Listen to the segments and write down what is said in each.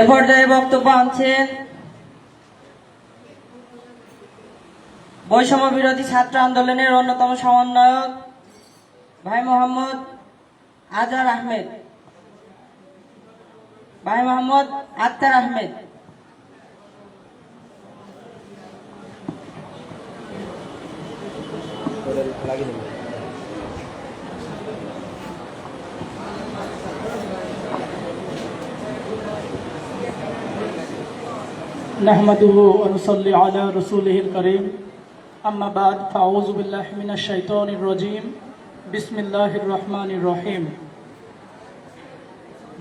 এ পর্যায়ে বক্তব্য আনছেন বৈষম্য বিরোধী ছাত্র আন্দোলনের অন্যতম সমন্বয়ক ভাই মোহাম্মদ আজার আহমেদ। ভাই মোহাম্মদ আক্তার আহমেদ। نحمده ونصلي على رسوله الكريم أما بعد فأعوذ بالله من الشيطان الرجيم بسم الله الرحمن الرحيم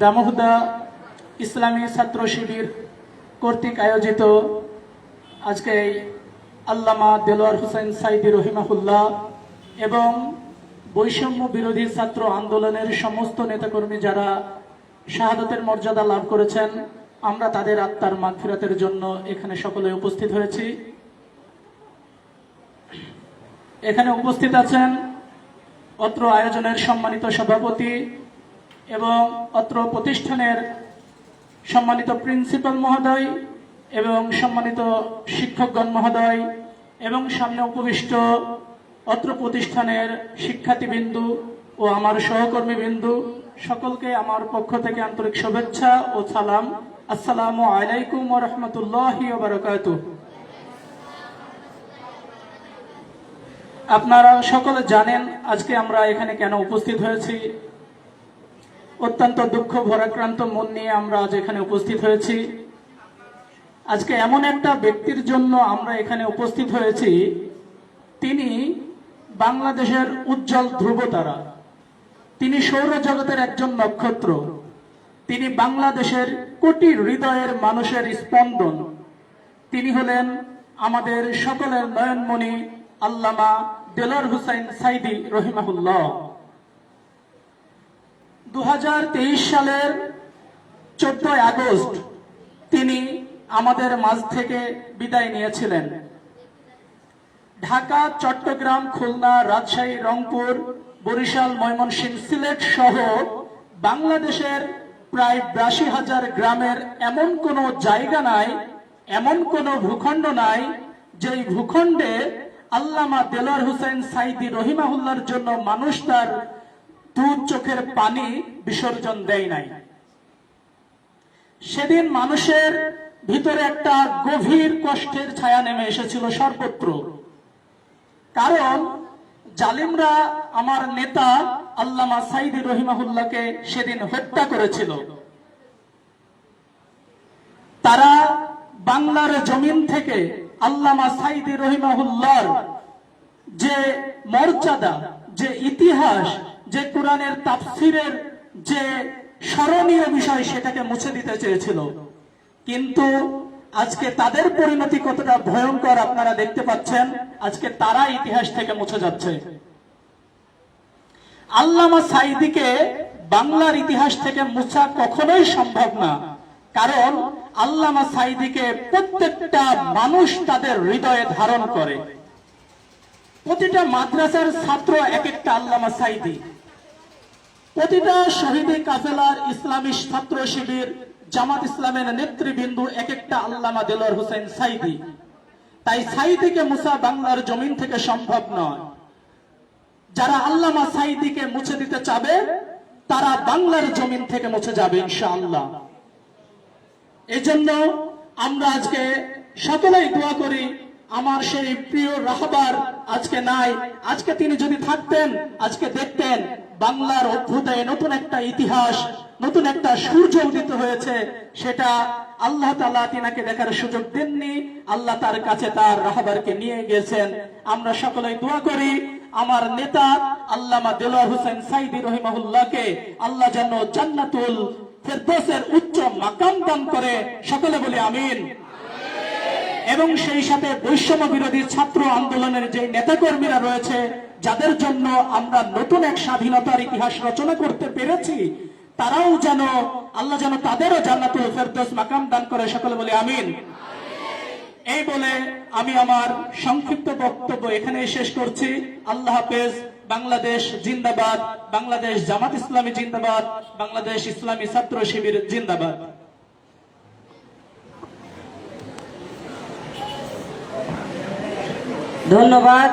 দামোহদা ইসলামী ছাত্র শিবির কর্তৃক আয়োজিত আজকে এই আল্লামা দেলোয়ার হোসেন সাইদি রহিমাহুল্লাহ এবং বৈষম্য বিরোধী ছাত্র আন্দোলনের সমস্ত নেতাকর্মী যারা শাহাদতের মর্যাদা লাভ করেছেন আমরা তাদের আত্মার মাগফিরাতের জন্য এখানে সকলে উপস্থিত হয়েছি। এখানে উপস্থিত আছেন অত্র আয়োজনের সম্মানিত সভাপতি এবং অত্র প্রতিষ্ঠানের সম্মানিত প্রিন্সিপাল মহোদয় এবং সম্মানিত শিক্ষকগণ মহোদয় এবং সামনে উপবিষ্ট অত্র প্রতিষ্ঠানের শিক্ষার্থীবৃন্দু ও আমার সহকর্মী বিন্দু সকলকে আমার পক্ষ থেকে আন্তরিক শুভেচ্ছা ও সালাম। আসসালামু আলাইকুম রাহমাতুল্লাহি ওয়া বারাকাতুহু। আপনারা সকলে জানেন আজকে আমরা এখানে কেন উপস্থিত হয়েছি? অত্যন্ত দুঃখ, ভরাক্রান্ত মন নিয়ে আমরা আজ এখানে উপস্থিত হয়েছি। আজকে এমন একটা ব্যক্তির জন্য আমরা এখানে উপস্থিত হয়েছি, তিনি বাংলাদেশের উজ্জ্বল ধ্রুবতারা। তিনি সৌরজগতের একজন নক্ষত্র। তিনি বাংলাদেশের কোটি হৃদয়ের মানুষের স্পন্দন। তিনি হলেন আমাদের সকলের নয়নমণি আল্লামা দেলার হুসাইন সাইদি রহিমাহুল্লাহ। দু সালের চোদ্দই আগস্ট তিনি আমাদের মাঝ থেকে বিদায় নিয়েছিলেন। ঢাকা, চট্টগ্রাম, খুলনা, রাজশাহী, রংপুর, বরিশাল, ময়মনসিংহ, সিলেট সহ বাংলাদেশের প্রায় বিরাশি হাজার গ্রামের এমন কোনো জায়গা নাই, এমন কোনো ভূখণ্ড নাই, যেই ভূখণ্ডে আল্লামা দেলার হুসেন সাইদি রহিমাহুল্লার জন্য মানুষ তার দুধ চোখের পানি বিসর্জন দেয় নাই। সেদিন মানুষের ভিতরে একটা গভীর কষ্টের ছায়া নেমে এসেছিল সর্বত্র। জালিমরা আমার নেতা আল্লামা সাইদি রহিমাহুল্লাহকে সেদিন হত্যা করেছিল। তারা বাংলার জমিন থেকে আল্লামা সাইদি রহিমাহুল্লাহর যে মর্যাদা, যে ইতিহাস, যে কোরআনের তাফসিরের যে স্মরণীয় বিষয় সেটাকে মুছে দিতে চেয়েছিল। কিন্তু আজকে তাদের পরিণতি কতটা ভয়ঙ্কর আপনারা দেখতে পাচ্ছেন, আজকে তারা ইতিহাস থেকে মুছে যাচ্ছে। আল্লামা সাইদিকে বাংলার ইতিহাস থেকে মুছা কখনোই সম্ভব না, কারণ আল্লামা সাইদিকে প্রত্যেকটা মানুষ তাদের হৃদয়ে ধারণ করে। প্রতিটা মাদ্রাসার ছাত্র এক একটা আল্লামা সাইদি প্রতিটা শহীদে কাফেলার ইসলামী ছাত্র শিবির জামাত ইসলামের নেতৃবৃন্দু এক একটা আল্লামা দেলোয়ার হোসেন সাইদি। তাই সাইদিকে মুসা বাংলার জমিন থেকে সম্ভব নয়। যারা আল্লামা সাইদিকে মুছে দিতে চাবে, তারা বাংলার জমিন থেকে মুছে যাবে ইনশাআল্লাহ। এজন্য আমরা আজকে সকলেই দোয়া করি আমার সেই প্রিয় রাহবার আজকে নাই। আজকে তিনি যদি থাকতেন, আজকে দেখতেন, বাংলার অভ্যুদয়ে নতুন একটা ইতিহাস, নতুন একটা সূর্য উদিত হয়েছে, সেটা আল্লাহ তালা তিনাকে দেখার সুযোগ দেননি। আল্লাহ তার কাছে তার রাহবারকে নিয়ে গেছেন। আমরা সকলেই দোয়া করি, আমার নেতা আল্লামা দেলোয়ার হোসেন সাইদি রহিমাহুল্লাহকে আল্লাহ যেন জান্নাতুল ফেরদৌসের উচ্চ মাকাম দান করে। সকলে বলি আমিন। এবং সেই সাথে বৈষম্য বিরোধী ছাত্র আন্দোলনের যে নেতাকর্মীরা রয়েছে, যাদের জন্য আমরা নতুন এক স্বাধীনতার ইতিহাস রচনা করতে পেরেছি, তারাও যেন, আল্লাহ যেন তাদেরও জান্নাতুল ফেরদৌস মাকাম দান করে। সকলে বলে আমিন। এই বলে আমি আমার সংক্ষিপ্ত বক্তব্য এখানে শেষ করছি। আল্লাহ হাফেজ, বাংলাদেশ জিন্দাবাদ, বাংলাদেশ জামাত ইসলামী জিন্দাবাদ, বাংলাদেশ ইসলামী ছাত্র শিবির জিন্দাবাদ। ধন্যবাদ।